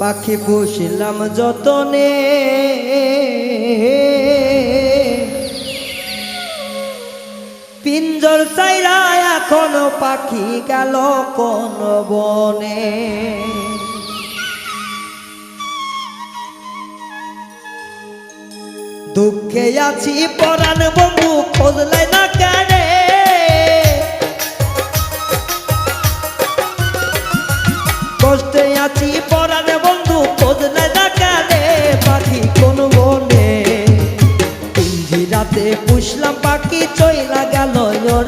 পাখি পুষলাম যতনে। পিঞ্জর চাইরা এখন পাখি গেল কোন বনে। দুঃখে আছি পরাণ বন্ধু খোঁজলাই না কেনে কষ্টে আছি পাখি কোন বনে। রাতে পুষলাম পাখি, চইলা গেল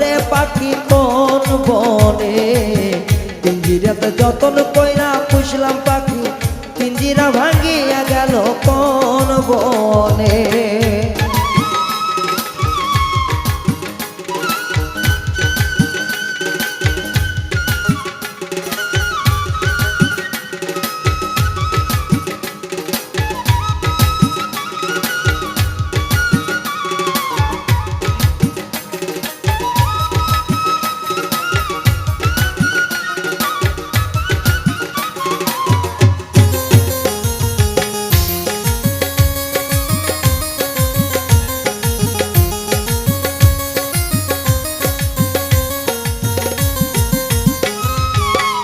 রে পাখি কোন বনে। পিঞ্জিরাতে যতন কইরা পুষলাম পাখি পিঞ্জিরা ভাঙিয়া গেল কোন বনে।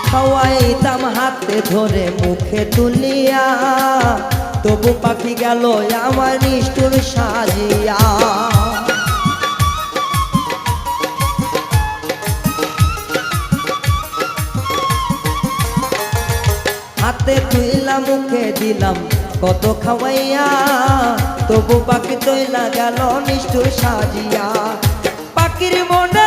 খাওয়াইতাম হাতে ধরে মুখে তুলিয়া, তবু পাখি গেল আমার নিষ্ঠুর সাজিয়া। হাতে তুইলাম মুখে দিলাম কত খাওয়াইয়া, তবু পাখি তৈলা গেল নিষ্ঠুর সাজিয়া। পাখির মনে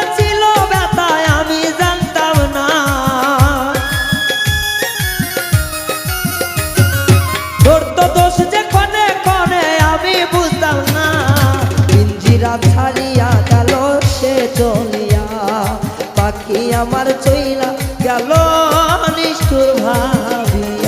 আমার চইলা গেল নিষ্ঠুর ভাবিয়া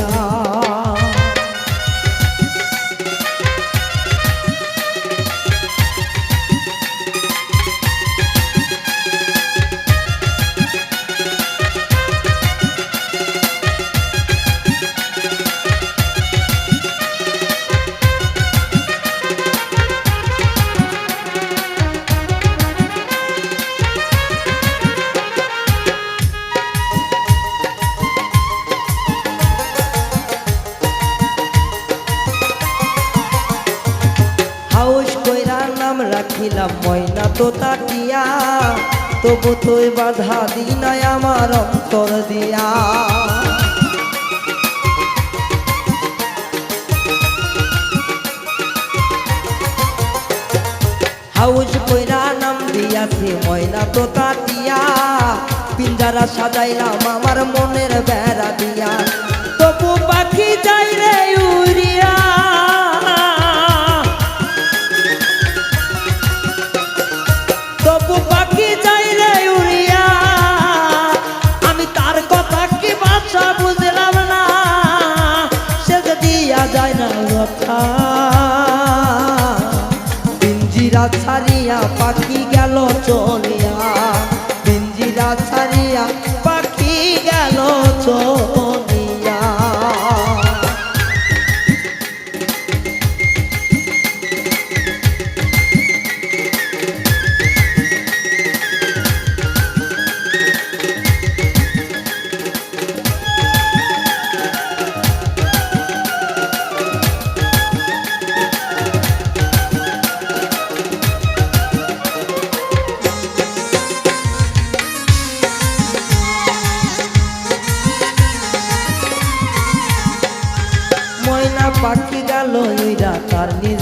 রাখিলাম ময়না তো তাকিয়া, তবু তুই বাধা দিনাই আমার অন্তর দিয়া। হাউস কইরা নাম দিয়াছি ময়না তো তাকিয়া, পিঞ্জারা সাজাইলাম আমার মনের বেড়া দিয়া। কথা। পিঞ্জিরা ছাড়িয়া পাখি গেল চলিয়া।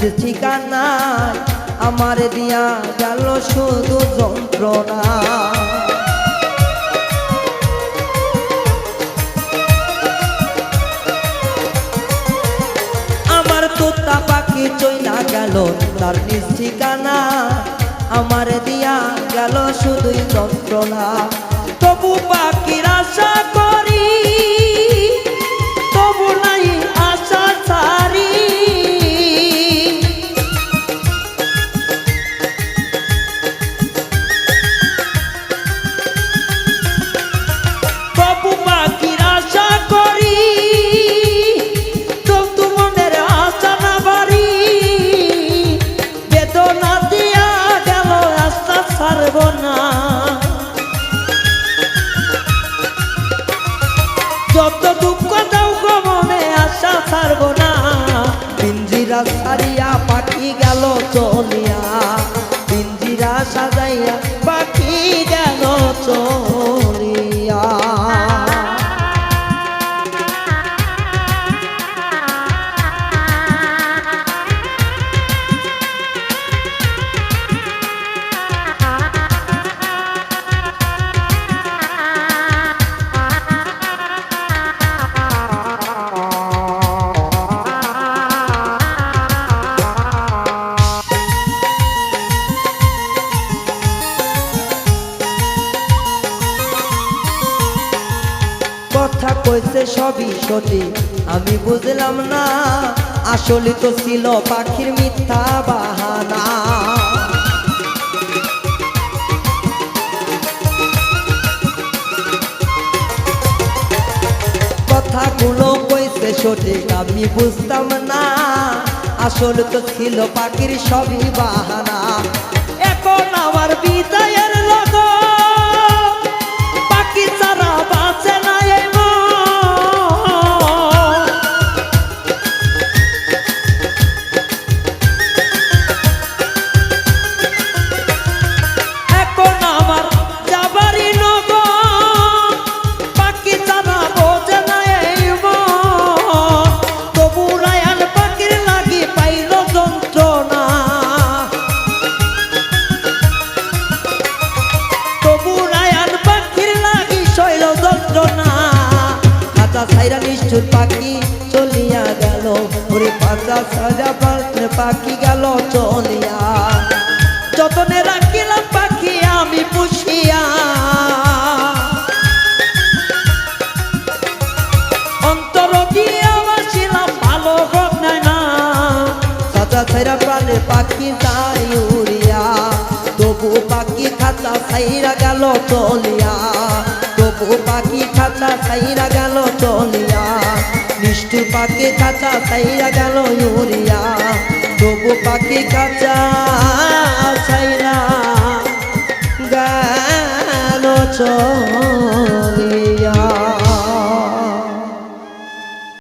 নিজ ঠিকানা আমার দিয়া গেল শুধু যন্ত্রণা। আমার তোতা পাখি চইলা গেল তার নিজ ঠিকানা আমার দিয়া গেল শুধুই যন্ত্রণা। পিঞ্জিরা ছাড়িয়া পাখি গেল চলিয়া। কইছে সবই সঠিক। আমি বুঝলাম না, আসলে তো ছিল পাখির মিথ্যা বাহানা। কথাগুলো কইছে সঠিক, আমি বুঝতাম না, আসলে তো ছিল পাখির সবই বাহানা। এখন আমার বিদায়ের নিষ্ঠুর পাখি চলিয়া গেল। ওরে পাঁচা সাজা পাত্রে পাখি গেল চলিয়া। যতনে রাখিলাম পাখি আমি পুষিয়া। অন্তর দিয়া বাসিলাম ভালো হোক না। সাজা ছাইরা প্রাণে পাখি যাই উড়িয়া। তবু পাখি খাঁচা ছাইরা গেল চলিয়া। তবু পাখি খাতা ছাইরা গেল চলিয়া। নিষ্ঠু পাখি খাতা ছাইরা গেল ইউরিয়া। তবু পাখি খাতা ছাইরা গেল চলিয়া।